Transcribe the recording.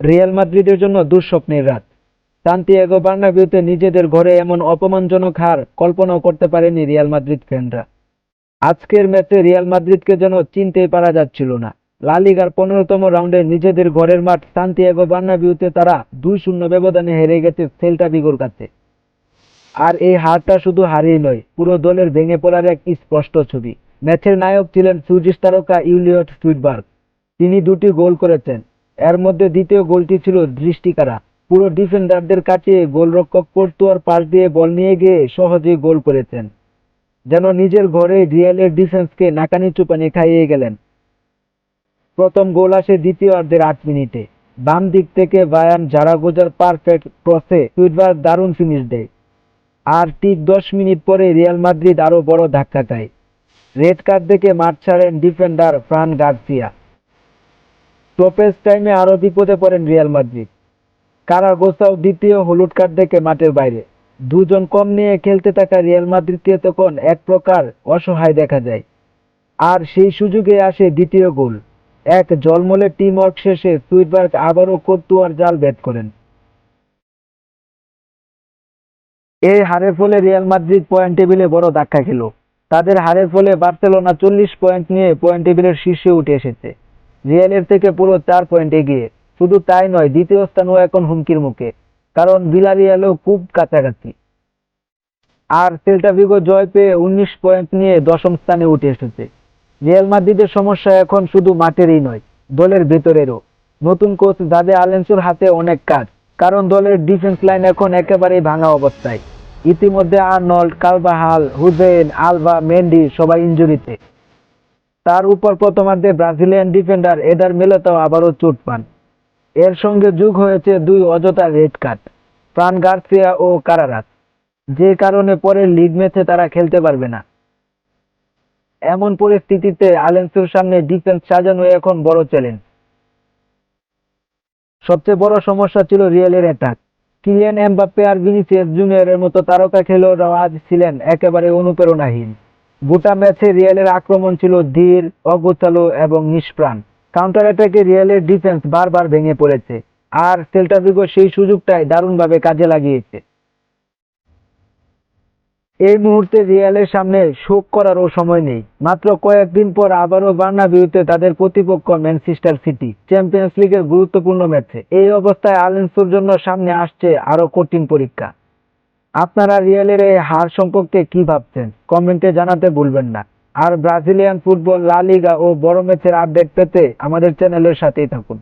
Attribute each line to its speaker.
Speaker 1: Real মাদ্রিদের জন্য দুঃস্বপ্নের রাত। সান্তিয়াগো বার্নাবিউতে নিজেদের ঘরে এমন অপমানজনক হার কল্পনাও করতে পারেনি রিয়াল মাদ্রিদ ফ্যানরা। আজকের ম্যাচে রিয়াল মাদ্রিদকে যেন চিনতেই পারা যাচ্ছিল না। লা লিগার পনেরোতম রাউন্ডে নিজেদের ঘরের মাঠ সান্তিয়াগো বার্নাবিউতে তারা দুই শূন্য ব্যবধানে হেরে গেছে সেল্টা বিগোর কাছে। আর এই হারটা শুধু হারই নয়, পুরো দলের ভেঙে পড়ার এক স্পষ্ট ছবি। ম্যাচের নায়ক ছিলেন সুইডিশ তারকা ইউলিয়ট সুইটবার্গ। তিনি দুটি গোল করেছেন। এর মধ্যে দ্বিতীয় গোলটি ছিল দৃষ্টিকারা। পুরো ডিফেন্ডারদের কাটিয়ে গোলরক্ষক পর্তুয়ার পাশ দিয়ে বল নিয়ে গিয়ে সহজেই গোল করেছেন। যেন নিজের ঘরে রিয়ালের ডিফেন্সকে নাকানি চুপানি খাইয়ে গেলেন। প্রথম গোল আসে দ্বিতীয়ার্ধের আট মিনিটে। বাম দিক থেকে বায়ান জারাগোজার পারফেক্ট ক্রসে সুইটবার্গ দারুণ ফিনিশ দেয়। আর ঠিক দশ মিনিট পরে রিয়াল মাদ্রিদ আরও বড় ধাক্কা খায়। রেড কার্ড দেখে মাঠ ছাড়েন ডিফেন্ডার ফ্রান গার্সিয়া। স্টপেজ টাইমে আরও বিপদে পড়েন রিয়াল মাদ্রিদ। কারাগোসাও দ্বিতীয় হলুদ কার্ড দেখে মাঠের বাইরে। দুজন কম নিয়ে খেলতে থাকা রিয়াল মাদ্রিদকে তখন এক প্রকার অসহায় দেখা যায়। আর সেই সুযোগে আসে দ্বিতীয় গোল। এক জলমলে টিম ওয়ার্ক শেষে সুইটবার্গ আবারও কর্তুয়ার জাল ব্যাট করেন। এই হারের ফলে রিয়াল মাদ্রিদ পয়েন্ট টেবিলে বড় ধাক্কা খেল। তাদের হারের ফলে বার্সেলোনা চল্লিশ পয়েন্ট নিয়ে পয়েন্ট টেবিলের শীর্ষে উঠে এসেছে। রিয়ালের থেকে পুরো চার পয়েন্ট এগিয়ে। শুধু তাই নয়, দ্বিতীয় স্থানও এখন হুমকির মুখে। কারণ বিলারিয়ালও খুব কাছাকাছি। আর সেল্টা ভিগো জয় পেয়ে উনিশ পয়েন্ট নিয়ে দশম স্থানে উঠে এসেছে। রিয়াল মাদ্রিদের সমস্যা এখন শুধু মাঠেরই নয়, দলের ভেতরেরও। নতুন কোচ দাদে আলেন্সোর হাতে অনেক কাজ, কারণ দলের ডিফেন্স লাইন এখন একেবারেই ভাঙা অবস্থায়। ইতিমধ্যে Arnold, Carvajal Huijsen Alaba, Mendy সবাই ইঞ্জুরিতে তার উপর প্রথমার্ধে ব্রাজিলিয়ান ডিফেন্ডার এডার মেলেতাও আবারও চোট পান। এর সঙ্গে যোগ হয়েছে দুই অযথা রেড কার্ড প্রাণ গার্সিয়া ও কারারাস। যে কারণে পরের লিগ ম্যাচে তারা খেলতে পারবে না। এমন পরিস্থিতিতে আলেন্সোর সামনে ডিফেন্স সাজানো এখন বড় চ্যালেঞ্জ। সবচেয়ে বড় সমস্যা ছিল রিয়েলের অ্যাটাক। কিলিয়ান এমবাপ্পে আর ভিনিসিয়াস জুনিয়রের মতো তারকা খেলোয়াড়রাও আজ ছিলেন একেবারে অনুপ্রেরণাহীন। গোটা ম্যাচে রিয়ালের আক্রমণ ছিল ধীর, অগোছালো এবং নিষ্প্রাণ। কাউন্টার অ্যাটাকে রিয়ালের ডিফেন্স বারবার ভেঙে পড়েছে, আর সেল্টা ভিগো সেই সুযোগটাই দারুণভাবে কাজে লাগিয়েছে। এই মুহূর্তে রিয়ালের সামনে শোক করারও সময় নেই। মাত্র কয়েকদিন পর আবারও বার্নাবিউতে তাদের প্রতিপক্ষ ম্যানচেস্টার সিটি, চ্যাম্পিয়ন্স লিগের গুরুত্বপূর্ণ ম্যাচে। এই অবস্থায় আলেন্সোর জন্য সামনে আসছে আরও কঠিন পরীক্ষা। আপনারা রিয়ালের এই হার সম্পর্কে কি ভাবছেন? কমেন্টে জানাতে ভুলবেন না। আর ব্রাজিলিয়ান ফুটবল লা লিগা ও বড় ম্যাচের আপডেট পেতে আমাদের চ্যানেলের সাথেই থাকুন।